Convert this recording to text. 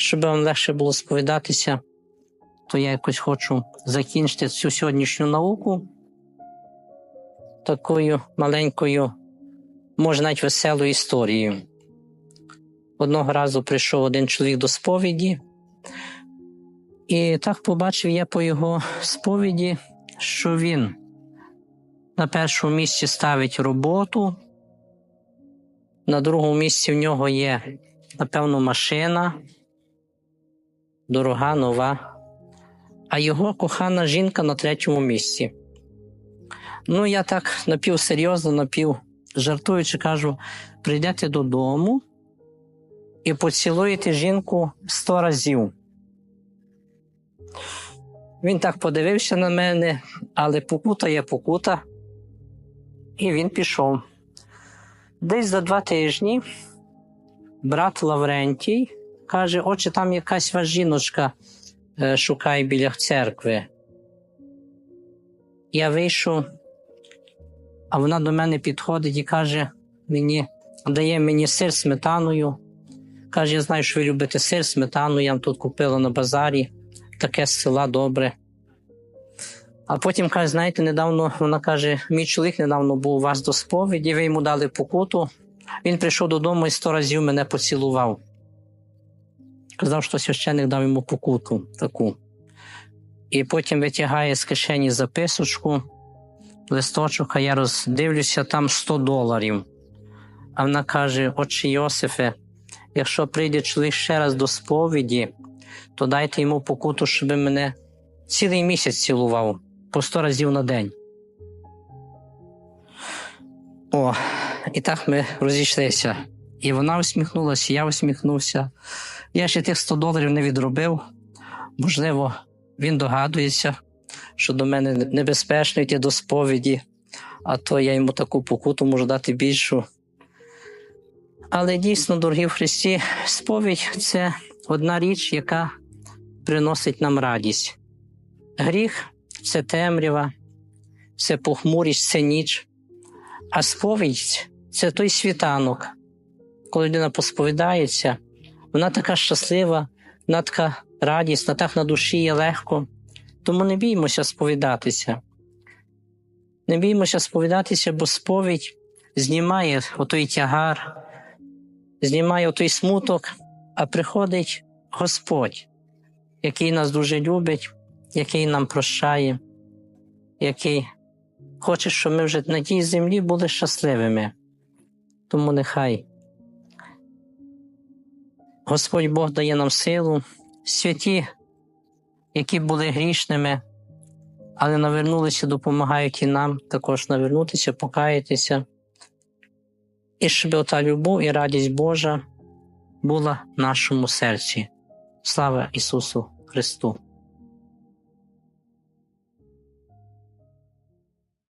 щоб вам легше було сповідатися, то я якось хочу закінчити цю сьогоднішню науку такою маленькою, може навіть веселою історією. Одного разу прийшов один чоловік до сповіді, і так побачив я по його сповіді, що він на першому місці ставить роботу, на другому місці в нього є, напевно, машина, дорога, нова, а його кохана жінка на третьому місці. Ну, я так напівсерйозно, напів жартуючи, кажу: прийдете додому і поцілуєте жінку сто разів. Він так подивився на мене, але покута є покута, і він пішов. Десь за два тижні брат Лаврентій каже: Отче, там якась ваша жіночка е, шукає біля церкви. Я вийшов, а вона до мене підходить і каже мені, дає мені сир сметаною. Каже, я знаю, що ви любите сир, сметану, я вам тут купила на базарі, таке з села добре. А потім каже, знаєте, недавно вона каже: мій чоловік недавно був у вас до сповіді, ви йому дали покуту. Він прийшов додому і сто разів мене поцілував. Казав, що священник дав йому покуту таку. І потім витягає з кишені записочку, листочок, а я роздивлюся, там 100 доларів. А вона каже: Отче Йосифе, якщо прийде чоловік ще раз до сповіді, то дайте йому покуту, щоб мене цілий місяць цілував по 100 разів на день. О, і так ми розійшлися. І вона усміхнулася, я усміхнувся. Я ще тих 100 доларів не відробив. Можливо, він догадується, що до мене небезпечно йти до сповіді, а то я йому таку покуту можу дати більшу. Але дійсно, дорогі в Христі, сповідь це одна річ, яка приносить нам радість. Гріх це темрява, це похмурість, це ніч. А сповідь це той світанок. Коли людина посповідається, вона така щаслива, вона така радісна, так на душі є легко. Тому не біймося сповідатися. Не біймося сповідатися, бо сповідь знімає отой тягар, знімає отой смуток, а приходить Господь, який нас дуже любить, який нам прощає, який хоче, щоб ми вже на тій землі були щасливими. Тому нехай Господь Бог дає нам силу, святі, які були грішними, але навернулися, допомагають і нам також навернутися, покаятися, і щоб ота любов і радість Божа була в нашому серці. Слава Ісусу Христу!